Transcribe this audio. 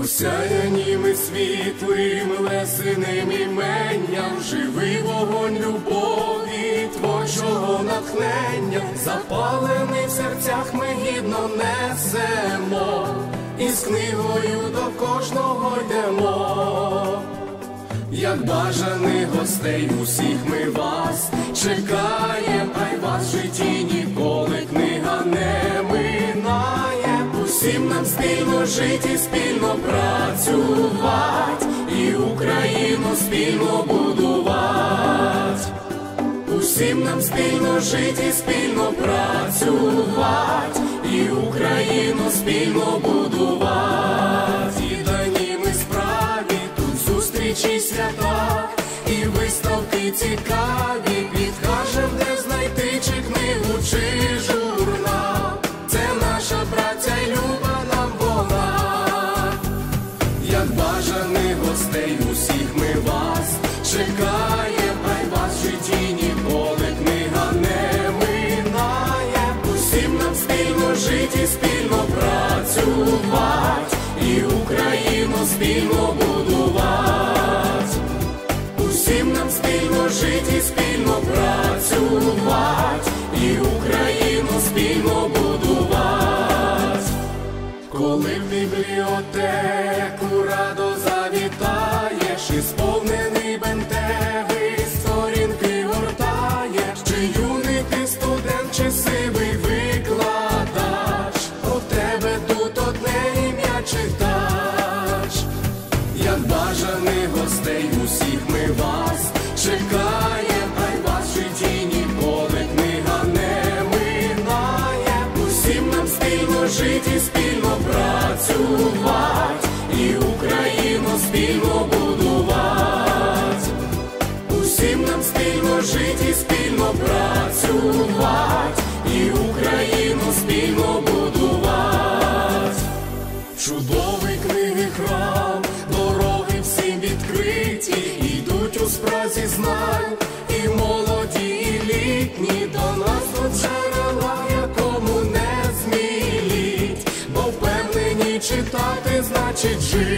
Осяяніми світлим лесиним іменням, живий вогонь любові, творчого натхнення, запалений в серцях ми гідно несемо, і з книгою до кожного йдемо. Як бажаних гостей усіх ми вас чекаєм, Усім нам спільно жити, спільно працювати, і Україну спільно будувати. Усім нам спільно жити, спільно працювати, і Україну спільно будувати. І дані ми справі тут зустрічі свята, і виставки цікаві, бажаних гостей. Усіх ми вас чекаєм, бібліотеку радо завітаєш, і сповнений бентеги, сторінки гортаєш, чи юний ти студент, чи сивий викладач, у тебе тут одне ім'я читач, як бажаних гостей усіх ми вас чекаєм, працювати, і Україну спільно будувати. Усім нам спільно жити, і спільно працювати, і Україну спільно будувати. Чудовий книги храм, дороги всім відкриті, ідуть у спразі знань, читати, значить жити.